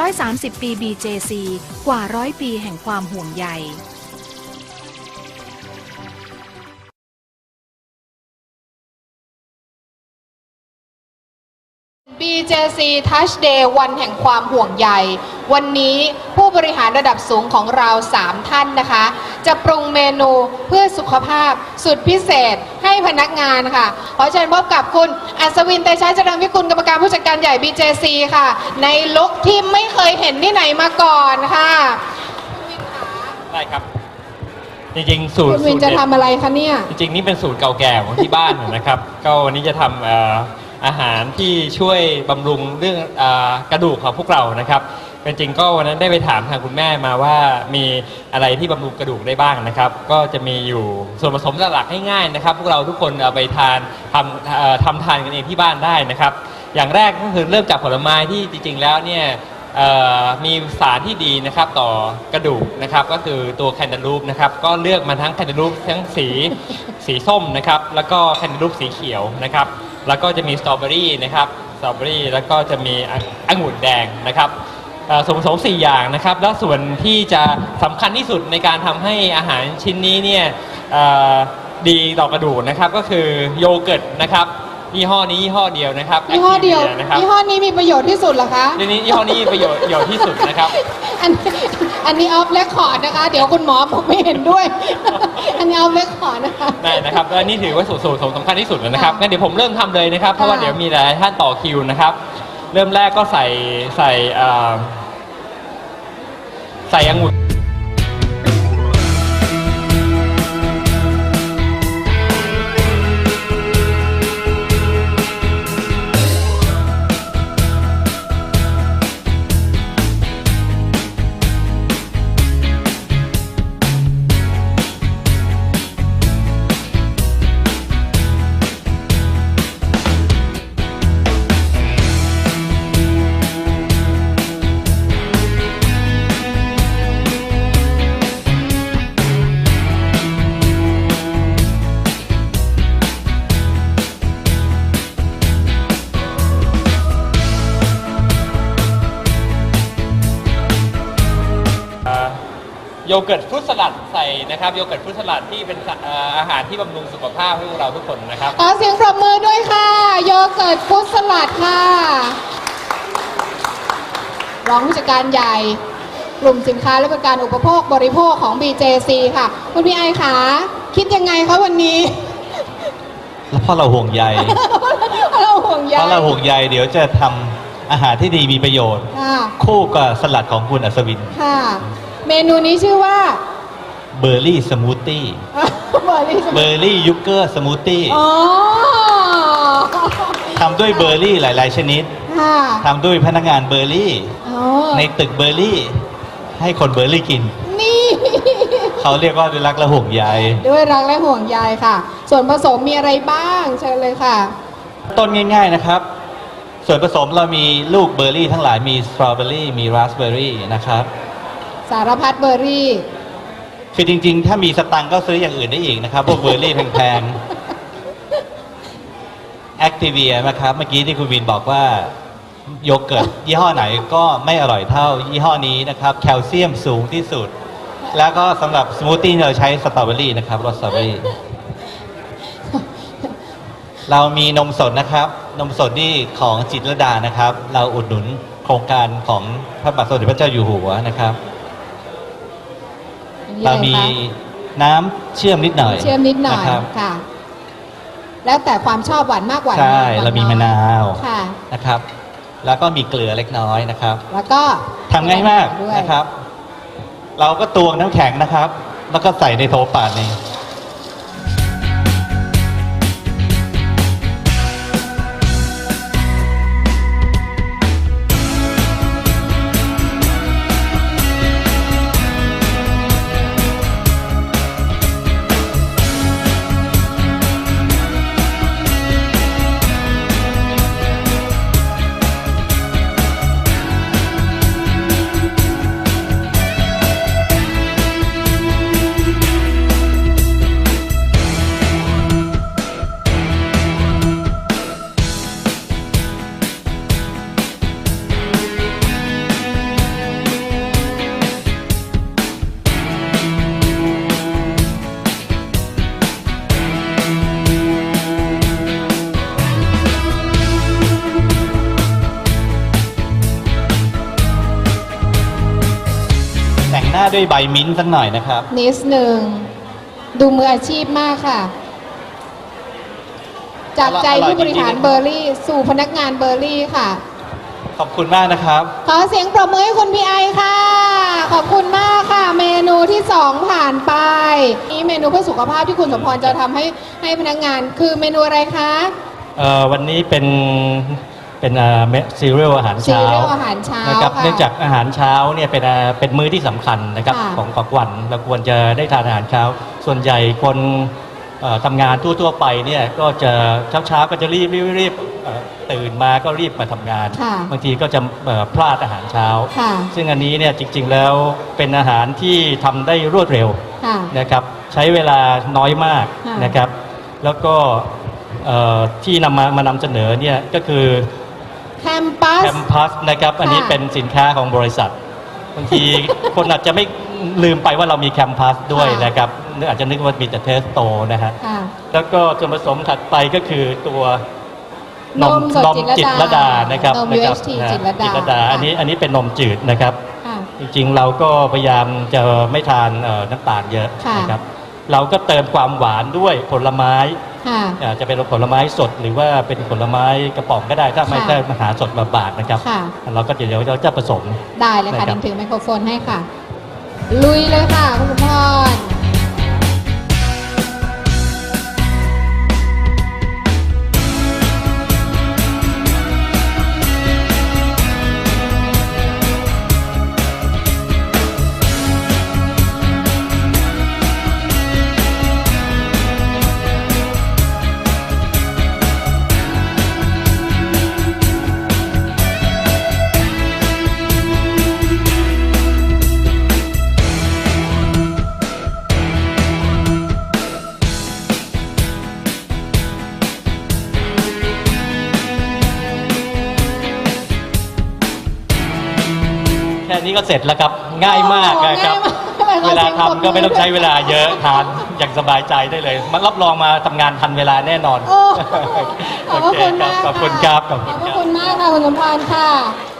130 ปี BJC กว่าร้อยปีแห่งความห่วงใย BJC Touch Day วันแห่งความห่วงใย วันนี้ผู้บริหารระดับสูงของเรา 3 ท่านนะคะ จะปรุงเมนูเพื่อสุขภาพสุดพิเศษให้พนักงานค่ะ ขอเชิญพบกับคุณอัศวินเตชะเจริญวิกุลกรรมการผู้จัดการใหญ่ BJC ค่ะ ในลุคที่ไม่เคยเห็นที่ไหนมาก่อนค่ะ ได้ครับ จริงๆ สูตรคุณวินสูตจะเด็ดทำอะไรคะเนี่ย จริงๆ นี่เป็นสูตรเก่าแก่ของที่บ้านนะครับ ก็วันนี้จะทำเอ่อ อาหารที่ช่วยบำรุงเรื่องอกระดูกของพวกเรานะครับเป็นจริงก็วันนั้นได้ไปถามทางคุณแม่มาว่ามีอะไรที่บำรุงกระดูกได้บ้างนะครับ ก็จะมีอยู่ส่วนผสมหลักๆง่ายๆนะครับพวกเราทุกคนเอาไปทานทำทำทานกันเองที่บ้านได้นะครับ อย่างแรกก็คือเริ่มจากผลไม้ที่จริง ๆ แล้วเนี่ยมีสารที่ดีนะครับต่อกระดูกนะครับก็คือตัวแคนตาลูปนะครับก็เลือกมาทั้งแคนตาลูปทั้งสีสีส้มนะครับแล้วก็แคนตาลูปสีเขียวนะครับ แล้วก็จะมีสตรอเบอรี่นะครับสตรอเบอรี่แล้วก็จะมีอองุ่นแดงนะครับเอ่อส่วนผสม4อย่างนะครับ แล้วส่วนที่จะสำคัญที่สุดในการทำให้อาหารชิ้นนี้เนี่ยเอ่อดีต่อกระดูกนะครับ ก็คือโยเกิร์ตนะครับยี่ห้อนี้ยี่ห้อเดียวนะครับยี่ห้อเดียว Activia นะครับยี่ห้อนี้มีประโยชน์ที่สุดเหรอคะเดี๋ยวนี้ยี่ห้อนี้มีประโยชน์ประโยชน์ที่สุดนะครับอัน อันนี้ออฟเลคคอร์ดนะคะ เดี๋ยวคุณหมอผมไม่เห็นด้วย อันนี้ออฟเลคคอร์ดนะคะ ได้นะครับและนี่ถือว่าสูตรสูตรสำคัญที่สุดแล้วนะครับค่ะงั้นเดี๋ยวผมเริ่มทำเลยนะครับ เพราะว่าค่ะ เดี๋ยวมีหลายท่านต่อคิวนะครับ เริ่มแรกก็ใส่ใส่เอ่อใส่องุ่น โยเกิร์ตฟรุตสลัดใส่นะครับโยเกิร์ตฟรุตสลัดที่เป็นเอ่ออาหารที่บำรุงสุขภาพให้พวกเราทุกคนนะครับ ขอเสียงปรบมือด้วยค่ะ โยเกิร์ตฟุตสลัดค่ะ รองผู้จัดการใหญ่ กลุ่มสินค้าและบริการอุปโภคบริโภคของ BJC ค่ะ คุณพี่ไอขาคิดยังไงคะวันนี้แล้วเพราะเราห่วงใยเราห่วงใยเพราะเราห่วงใยเดี๋ยวจะทำอาหารที่ดีมีประโยชน์ ค่ะคู่กับสลัดของคุณอัศวิน ค่ะ เมนูนี้ชื่อว่าเบอร์รี่สมูทตี้ เบอร์รี่สเบอร์รี่ยุเกอร์สมูทตี้อ๋อทำด้วยเบอร์รี่หลาย ๆ ชนิดค่ะทำด้วยพนักงานเบอร์รี่ อ๋อในตึกเบอร์รี่ ให้คนเบอร์รี่กิน นี่ เขาเรียกว่าด้วยรักและห่วงใยด้วยรักและห่วงใยค่ะ ส่วนผสมมีอะไรบ้างเชิญเลยค่ะ ต้นง่าย ๆ นะครับ ส่วนผสมเรามีลูกเบอร์รี่ทั้งหลายมีสตรอเบอรี่มีราสเบอร์รี่นะครับ สารพัดเบอร์รี่ คือจริง ๆ ถ้ามีสตังค์ก็ซื้ออย่างอื่นได้อีกนะครับ พวกเบอร์รี่แพงๆแอคทีเวียนะครับ เมื่อกี้ที่คุณวินบอกว่า โยเกิร์ตยี่ห้อไหนก็ไม่อร่อยเท่ายี่ห้อนี้นะครับ แคลเซียมสูงที่สุด แล้วก็สำหรับสมูทตี้เราใช้สตรอเบอรี่นะครับรสสตรอเบอรี่ เรามีนมสดนะครับ นมสดนี่ของจิตรลดานะครับ เราอุดหนุนโครงการของพระบาทสมเด็จพระเจ้าอยู่หัวนะครับ เราอะไรมีคะน้ำเชื่อมนิดหน่อยเชื่อมนิดหน่อยะครับค่ะ แล้วแต่ความชอบหวานมากหวานใช่น้อยเรามีมะนาวค่ะนะครับ แล้วก็มีเกลือเล็กน้อยนะครับ แล้วก็ทำง่ายมากด้วยนะครับ เราก็ตวงน้ำแข็งนะครับ แล้วก็ใส่ในโถปาดนี่น้ ด้วยใบมิ้นท์สักหน่อยนะครับ นิดหนึ่ง ดูมืออาชีพมากค่ะ จากใจอร่อยผู้บริหารจริงๆเบอร์รี่ สู่พนักงานเบอร์รี่ค่ะ ขอบคุณมากนะครับ ขอเสียงปรบมือให้คุณพี่ไอค่ะ ขอบคุณมากค่ะ เมนูที่ 2 ผ่านไปนี่เมนูเพื่อสุขภาพที่คุณสมพรจะทำให้ให้พนักงาน คือเมนูอะไรคะ เอ่อวันนี้เป็น เป็นซีเรียลอาหารเช้า cereal อาหารเช้านะครับค่ะเนื่องจากอาหารเช้าเนี่ยเป็นอ่าเป็นมื้อที่สำคัญนะครับค่ะของของวันเราควรจะได้ทานอาหารเช้า ส่วนใหญ่คนเอ่อทำงานทั่วๆไปเนี่ยก็จะเช้าเช้าๆก็จะรีบรีบรีบเอ่อตื่นมาก็รีบมาทำงานค่ะบางทีก็จะเอ่อพลาดอาหารเช้าค่ะซึ่งอันนี้เนี่ยจริง ๆ แล้วเป็นอาหารที่ทำได้รวดเร็วค่ะนะครับใช้เวลาน้อยมากค่ะนะครับ แล้วก็เอ่อที่นำมามานำเสนอเนี่ยก็คือ แคมปัส แคมปัสนะครับอันนี้ค่ะ เป็นสินค้าของบริษัทบางทีคนอาจจะไม่ลืมไปว่าเรามีแคมปัสด้วยค่ะนะครับอาจจะนึกว่ามีแต่เทสโตนะฮะค่ะ แล้วก็ส่วนผสมถัดไปก็คือตัวนมสดนมจิจิตตรรดาดานะครับนมนะครับ UHT นะจิตรดาจิตรดาอันนี้อันนี้เป็นนมจืดนะครับ ค่ะ จริงๆเราก็พยายามจะไม่ทานเอ่อน้ำตาลเยอะค่ะนะครับ เราก็เติมความหวานด้วยผลไม้ ค่ะอาจจะเป็นผลไม้สดหรือว่าเป็นผลไม้กระป๋องก็ได้ถ้าไม่ค่ะได้มาหาสดมาบาทนะครับ ค่ะ เราก็จะเดี๋ยวเราจะผสม ได้เลยค่ะได้ครับดิมถือไมโครโฟนให้ค่ะ ลุยเลยค่ะ คุณสมพร ค่นี้ก็เสร็จแล้วครับ ง่ายมากนะครับโอ้ง่ายมากเวลาทำก็ไม่ต้องใช้เวลาเยอะทานอย่างสบายใจได้เลย มารับรองมาทำงานทันเวลาแน่นอนโอ้ขอบพระคุณโอมากเคครับขอบคุณครับขอบขคุอบณพระครับคุณมากค่ะคุณสมพรค่ะ